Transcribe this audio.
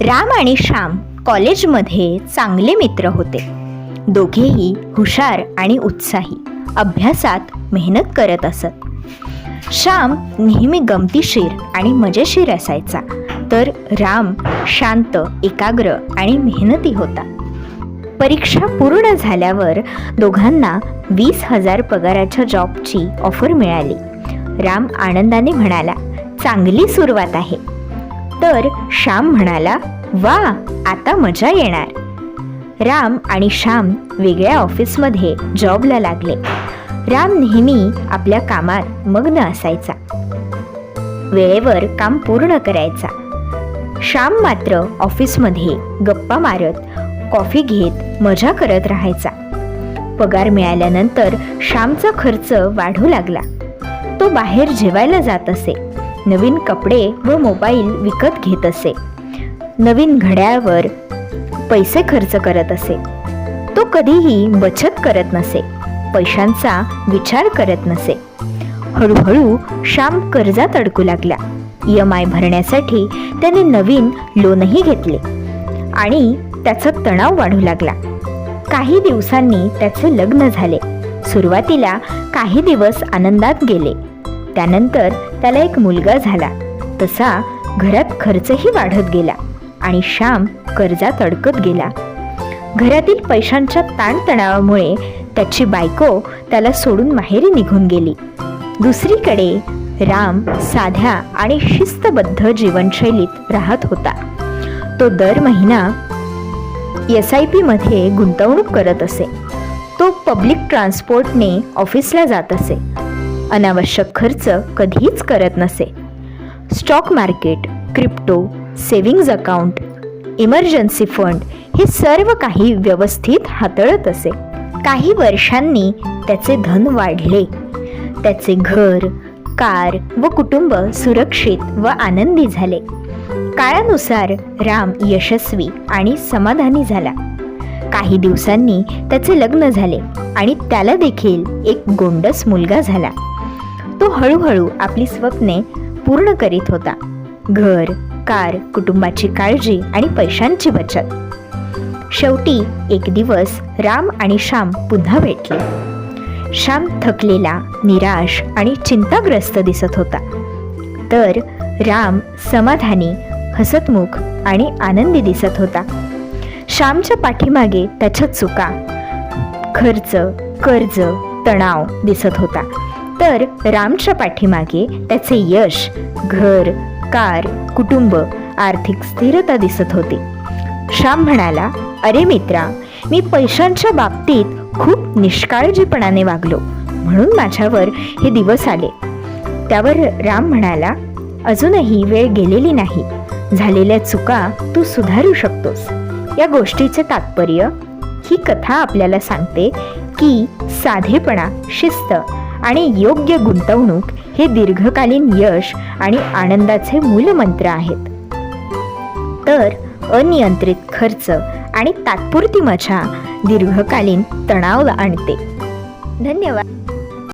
राम आणि श्याम कॉलेजमध्ये चांगले मित्र होते. दोघेही हुशार आणि उत्साही अभ्यासात मेहनत करत असत. श्याम नेहमी गमतीशीर आणि मजेशीर असायचा तर राम शांत एकाग्र आणि मेहनती होता. परीक्षा पूर्ण झाल्यावर दोघांना वीस हजार पगाराच्या जॉबची ऑफर मिळाली. राम आनंदाने म्हणाला चांगली सुरुवात आहे. तर श्याम म्हणाला वा आता मजा येणार. राम आणि श्याम वेगळ्या ऑफिसमध्ये जॉबला लागले. राम नेहमी आपल्या कामात मग्न असायचा. वेळेवर काम पूर्ण करायचा. श्याम मात्र ऑफिसमध्ये गप्पा मारत कॉफी घेत मजा करत राहायचा. पगार मिळाल्यानंतर श्यामचा खर्च वाढू लागला. तो बाहेर जेवायला जात असे. नवीन कपडे व मोबाईल विकत घेत असे. नवीन घड्याळवर पैसे खर्च करत असे. तो कधीही बचत करत नसे. पैशांचा विचार करत नसे. हळूहळू श्याम कर्जात अडकू लागला. ई एम आय भरण्यासाठी त्याने नवीन लोनही घेतले. आणि त्याचा तणाव वाढू लागला. काही दिवसांनी त्याचे लग्न झाले. सुरुवातीला काही दिवस आनंदात गेले. त्यानंतर त्याला एक मुलगा झाला. तसा घरात खर्चही वाढत गेला आणि श्याम कर्जात अडकत गेला. घरातील पैशांच्या ताणतणावामुळे त्याची बायको त्याला सोडून माहेरी निघून गेली. दुसरीकडे राम साध्या आणि शिस्तबद्ध जीवनशैलीत राहत होता. तो दर महिना एस आय पीमध्ये गुंतवणूक करत असे. तो पब्लिक ट्रान्सपोर्टने ऑफिसला जात असे. अनावश्यक खर्च कधीच करत नसे. Stock market crypto savings account emergency fund हे सर्व काही व्यवस्थित हाताळत असे. काही वर्षांनी त्याचे धन वाढले. त्याचे घर कार व कुटुंब सुरक्षित व आनंदी झाले. काळानुसार राम यशस्वी आणि समाधानी झाला. काही दिवसांनी त्याचे लग्न झाले आणि त्याला देखील एक गोंडस मुलगा झाला. तो हळूहळू आपली स्वप्ने पूर्ण करीत होता. घर कार कुटुंबाची काळजी आणि पैशांची बचत. शेवटी एक दिवस राम आणि श्याम पुन्हा भेटले. श्याम थकलेला निराश आणि चिंताग्रस्त दिसत होता. तर राम समाधानी हसतमुख आणि आनंदी दिसत होता. श्यामच्या पाठीमागे त्याच्या चुका खर्च कर्ज तणाव दिसत होता. तर रामच्या पाठीमागे त्याचे यश घर कार कुटुंब आर्थिक स्थिरता दिसत होती. श्याम म्हणाला अरे मित्रा मी पैशांच्या बाबतीत खूप निष्काळजीपणाने वागलो. म्हणून माझ्यावर हे दिवस आले. त्यावर राम म्हणाला अजूनही वेळ गेलेली नाही. झालेल्या चुका तू सुधारू शकतोस. या गोष्टीचे तात्पर्य ही कथा आपल्याला सांगते की साधेपणा शिस्त आणि योग्य गुंतवणूक हे दीर्घकालीन यश आणि आनंदाचे मूलमंत्र आहेत. तर अनियंत्रित खर्च आणि तात्पुरती मजा दीर्घकालीन तणाव आणते. धन्यवाद.